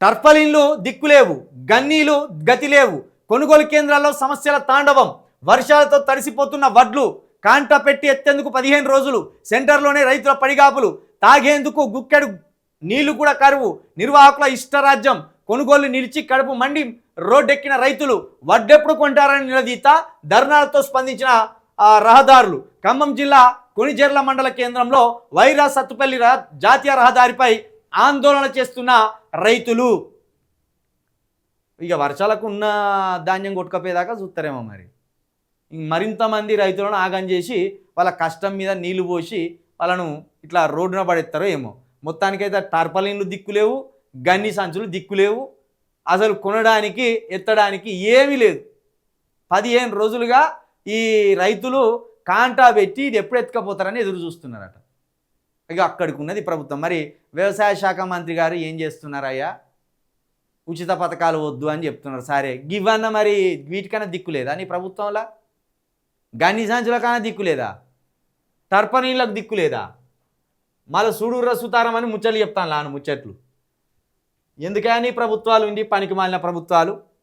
టర్పలిన్లు దిక్కులేవు గన్నీలు గతి లేవు కొనుగోలు కేంద్రాల్లో సమస్యల తాండవం వర్షాలతో తడిసిపోతున్న వడ్లు కాంట పెట్టి ఎత్తేందుకు పదిహేను రోజులు సెంటర్లోనే రైతుల పడిగాపులు తాగేందుకు గుక్కెడు నీళ్ళు కూడా కరువు నిర్వాహకుల ఇష్టరాజ్యం కొనుగోలు నిలిచి కడుపు మండి రోడ్డెక్కిన రైతులు వడ్డెప్పుడు కొంటారని నిలదీత ధర్నాలతో స్పందించిన రహదారులు. ఖమ్మం జిల్లా కొణిజెర్ల మండల కేంద్రంలో వైరా సత్తుపల్లి జాతీయ రహదారిపై ఆందోళన చేస్తున్న రైతులు. ఇక వర్షాలకు ఉన్న ధాన్యం కొట్టుకపోయేదాకా చూస్తారేమో మరి. మరింతమంది మరింత మంది రైతులను ఆగం చేసి వాళ్ళ కష్టం మీద నీళ్ళు పోసి వాళ్ళను ఇట్లా రోడ్డున పడేస్తారో ఏమో. మొత్తానికైతే టర్పలిన్లు దిక్కులేవు గన్ని సంచులు దిక్కులేవు అసలు కొనడానికి ఎత్తడానికి ఏమీ లేదు. పదిహేను రోజులుగా ఈ రైతులు కాంటా పెట్టి ఇది ఎప్పుడు ఎత్తుకపోతారని ఎదురు చూస్తున్నారట. ఇక అక్కడికి ఉన్నది ప్రభుత్వం. మరి వ్యవసాయ శాఖ మంత్రి గారు ఏం చేస్తున్నారయ్యా? ఉచిత పథకాలు వద్దు అని చెప్తున్నారు. సరే గివన్న మరి వీటికన్నా దిక్కు లేదా నీ ప్రభుత్వంలో? గన్ని సంచులకైనా దిక్కు లేదా? టర్పనీళ్ళకు దిక్కు లేదా? మళ్ళీ సుడూర సుతారం అని ముచ్చట్లు చెప్తాను లాను ముచ్చట్లు. ఎందుకని ప్రభుత్వాలు ఉండి పనికి మాలిన ప్రభుత్వాలు?